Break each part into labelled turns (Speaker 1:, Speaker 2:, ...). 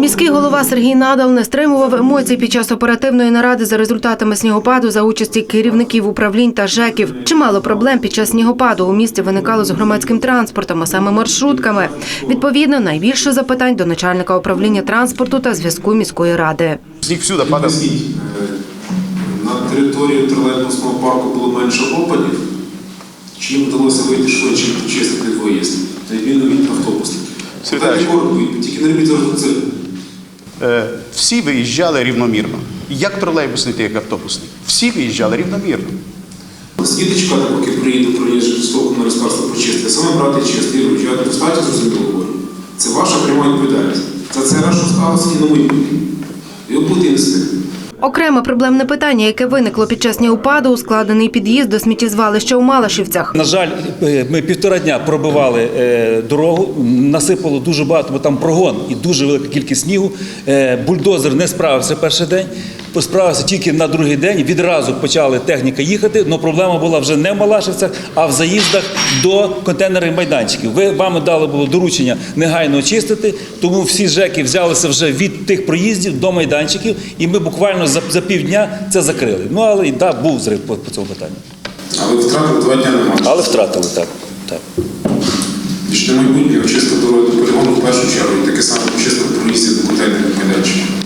Speaker 1: Міський голова Сергій Надал не стримував емоцій під час оперативної наради за результатами снігопаду за участі керівників управлінь та ЖЕКів. Чимало проблем під час снігопаду у місті виникало з громадським транспортом, а саме маршрутками. Відповідно, найбільше запитань до начальника управління транспорту та зв'язку міської ради.
Speaker 2: Снег всюди падав.
Speaker 3: На території тролейбусного парку було менше опадів, чи їм вдалося вийти швидше і почистити виїзд, на відміну від автобусників.
Speaker 2: Світач.
Speaker 3: Тільки не робіть це.
Speaker 2: Е, Всі виїжджали рівномірно. Як тролейбусний, так як автобусний. Всі виїжджали рівномірно.
Speaker 3: Чекати, поки приїде управління жорстоко на розпарство почистити, саме брати чисти, я достатньо зрозуміло говорю. Це ваша пряма відповідальність. За це що сталося і на мою. І будете нести.
Speaker 1: Окреме проблемне питання, яке виникло під час неупаду, ускладений під'їзд до сміттєзвалища у Малашівцях.
Speaker 4: На жаль, е, ми півтора дня пробивали е, дорогу, насипало дуже багато, бо там прогон і дуже велика кількість снігу. Е, Бульдозер не справився перший день, справився тільки на другий день. Відразу почали техніка їхати. але проблема була вже не в Малашівцях, а в заїздах до контейнерних майданчиків. Ви вами дали було доручення негайно очистити, тому всі ЖЕКи взялися вже від тих проїздів до майданчиків, і ми буквально за, за півдня це закрили. Ну але і да, був зрив по, по цьому питанню.
Speaker 3: Але втратили два дня немає.
Speaker 4: Але втратили так. так.
Speaker 3: Що майбутнє очистив дорогу до полігону в першу чергу і таке саме очистив проїзді до контейнерних майданчиків.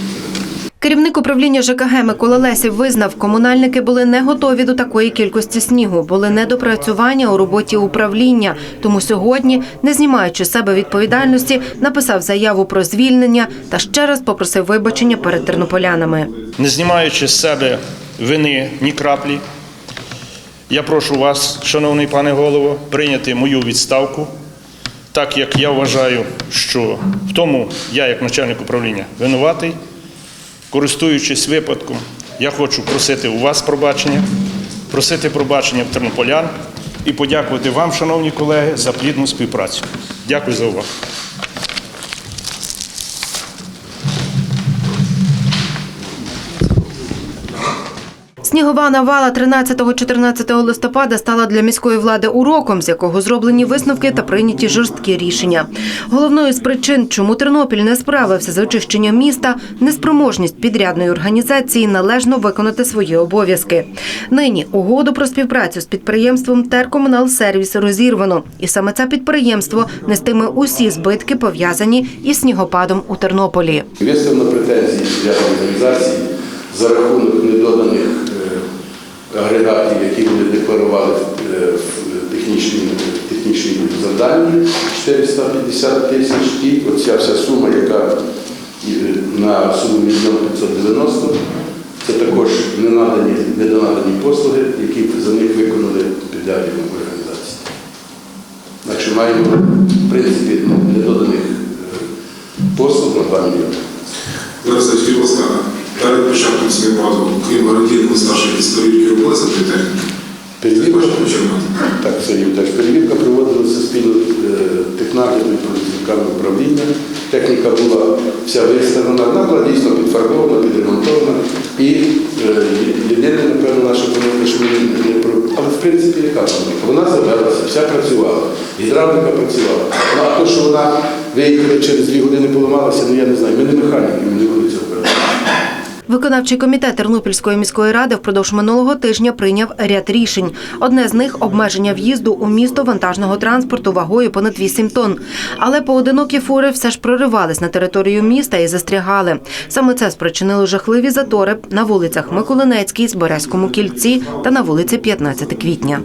Speaker 1: Керівник управління ЖКГ Микола Лесів визнав, комунальники були не готові до такої кількості снігу, були недопрацювання у роботі управління. Тому сьогодні, не знімаючи з себе відповідальності, написав заяву про звільнення та ще раз попросив вибачення перед тернополянами.
Speaker 5: не знімаючи з себе вини ні краплі, я прошу вас, шановний пане голово, прийняти мою відставку, так як я вважаю, що в тому я, як начальник управління, винуватий. Користуючись випадком, я хочу просити у вас пробачення, просити пробачення в тернополян і подякувати вам, шановні колеги, за плідну співпрацю. Дякую за увагу.
Speaker 1: Снігова навала 13-14 листопада стала для міської влади уроком, з якого зроблені висновки та прийняті жорсткі рішення. Головною з причин, чому Тернопіль не справився з очищенням міста, неспроможність підрядної організації належно виконати свої обов'язки. Нині угоду про співпрацю з підприємством Теркомуналсервіс розірвано, і саме це підприємство нестиме усі збитки пов'язані із снігопадом у Тернополі.
Speaker 6: Виставлено претензії для організації за рахунок недоданих агрегатів, які вони декларували в технічній, технічній завданні 450 тисяч, і оця вся сума, яка е, на суму 1 590, це також ненадані, недонадані послуги, які за них виконали підрядні організації. Так що маємо, в принципі, ну, недоданих е, послуг на 2 мільйони.
Speaker 3: Ласка, перед початком снігопаду, крім гарантійного старших історії, робилися дві техніки?
Speaker 6: Перевірка. Так, Сергій теж перевірка проводилася спільно е, технагляду і працівниками управління. Техніка була вся виставлена, вона була дійсно підфарбована, підремонтована. І єдине, напевно, наша помилка, що ми не про. Але в принципі, яка помилка? Вона завелася, вся працювала, гідравліка працювала. Ну а то, що вона виїхала через дві години поламалася, ну я не знаю. Ми не механіки, ми не цього робити.
Speaker 1: Виконавчий комітет Тернопільської міської ради впродовж минулого тижня прийняв ряд рішень. Одне з них обмеження в'їзду у місто вантажного транспорту вагою понад 8 тонн. Але поодинокі фури все ж проривались на територію міста і застрягали. Саме це спричинило жахливі затори на вулицях Миколинецькій, Зберезькому кільці та на вулиці 15 квітня.